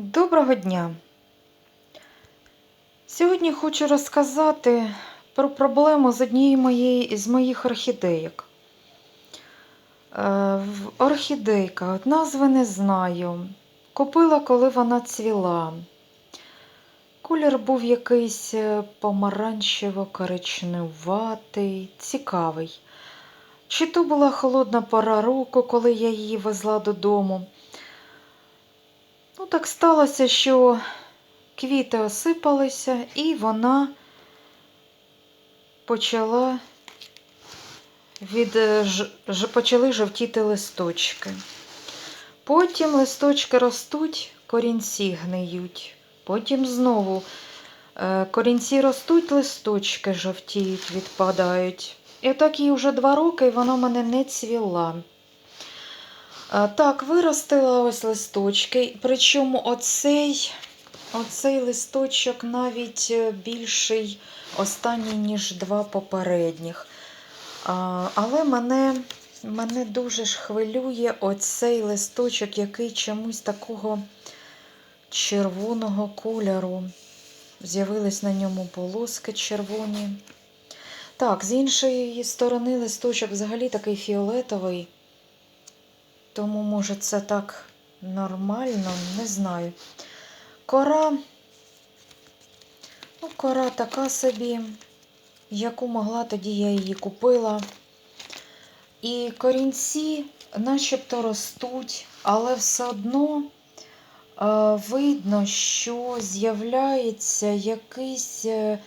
Доброго дня! Сьогодні хочу розказати про проблему з однією з моїх орхідейок. Е, Орхідейка, от назви не знаю. Купила, коли вона цвіла. Колір був якийсь е, помаранчево-коричневатий, цікавий. Чи то була холодна пора року, коли я її везла додому. Ну, так сталося, що квіти осипалися, і вона почала від, ж- почали жовтіти листочки. Потім листочки ростуть, корінці гниють. Потім знову е, корінці ростуть, листочки жовтіють, відпадають. І отак їй вже два роки, і вона в мене не цвіла. Так, виростила ось листочки. Причому оцей, оцей листочок навіть е, більший, останній, ніж два попередніх. Але мене, мене дуже ж хвилює оцей листочок, який чомусь такого червоного кольору. З'явились на ньому полоски червоні. Так, з іншої сторони листочок взагалі такий фіолетовий. Тому, може, це так нормально, не знаю. Кора, ну, кора така собі, яку могла, тоді я її купила. І корінці начебто ростуть, але все одно е, видно, що з'являється якийсь е,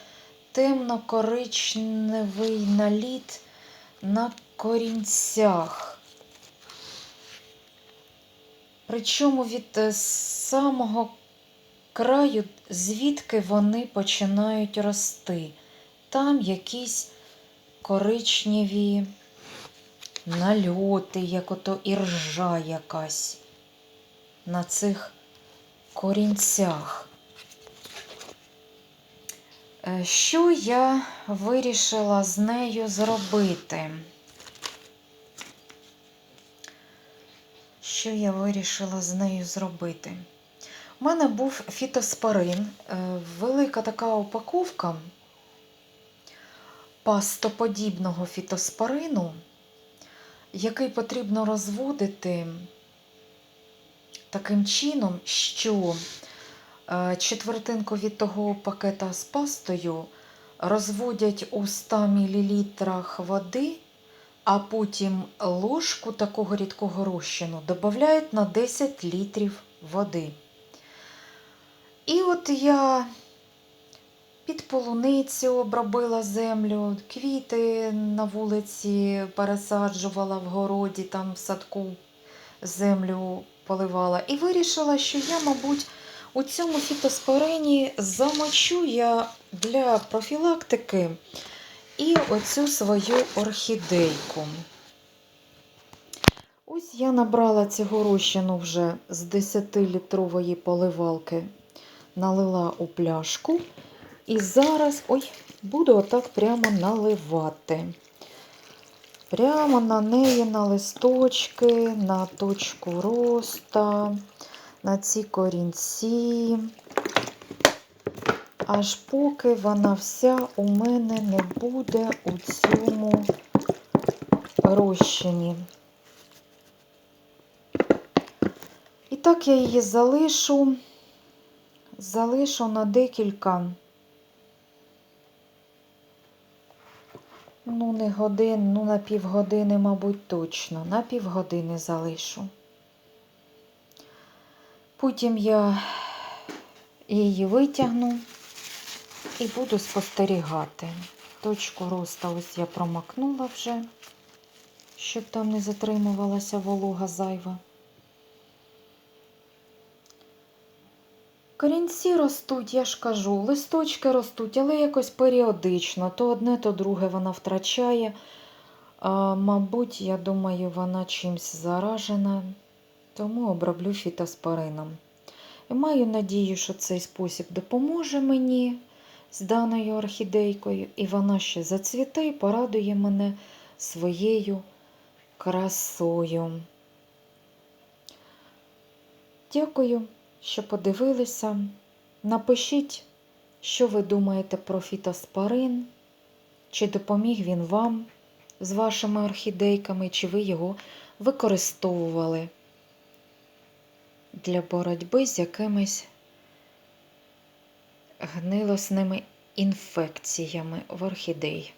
темно-коричневий наліт на корінцях. Причому від е, самого краю, звідки вони починають рости. Там якісь коричневі нальоти, як ото іржа якась на цих корінцях. Е, Що я вирішила з нею зробити? Що я вирішила з нею зробити? У мене був фітоспорин, е, велика така упаковка пастоподібного фітоспорину, який потрібно розводити таким чином, що е, четвертинку від того пакета з пастою розводять у 100 мл води а потім ложку такого рідкого розчину додають на 10 літрів води. І от я під полуницю обробила землю, квіти на вулиці пересаджувала в городі, там в садку землю поливала. І вирішила, що я, мабуть, у цьому фітоспорині замочу я для профілактики і оцю свою орхідейку. Ось я набрала цього розчину вже з 10-літрової поливалки, налила у пляшку. І зараз ой, буду отак прямо наливати. Прямо на неї, на листочки, на точку роста, на ці корінці аж поки вона вся у мене не буде у цьому розчині. І так я її залишу, залишу на декілька, ну, не годин, ну, на півгодини, мабуть, точно, на півгодини залишу. Потім я її витягну і буду спостерігати. Точку росту ось я промакнула вже, щоб там не затримувалася волога зайва. Корінці ростуть, я ж кажу, листочки ростуть, але якось періодично. То одне, то друге вона втрачає. А, Мабуть, я думаю, вона чимсь заражена, тому оброблю фітоспорином. І маю надію, що цей спосіб допоможе мені з даною орхідейкою, і вона ще зацвіте і порадує мене своєю красою. Дякую. що подивилися. Напишіть, що ви думаєте про фітоспорин, чи допоміг він вам з вашими орхідейками, чи ви його використовували для боротьби з якимись гнилосними інфекціями в орхідей.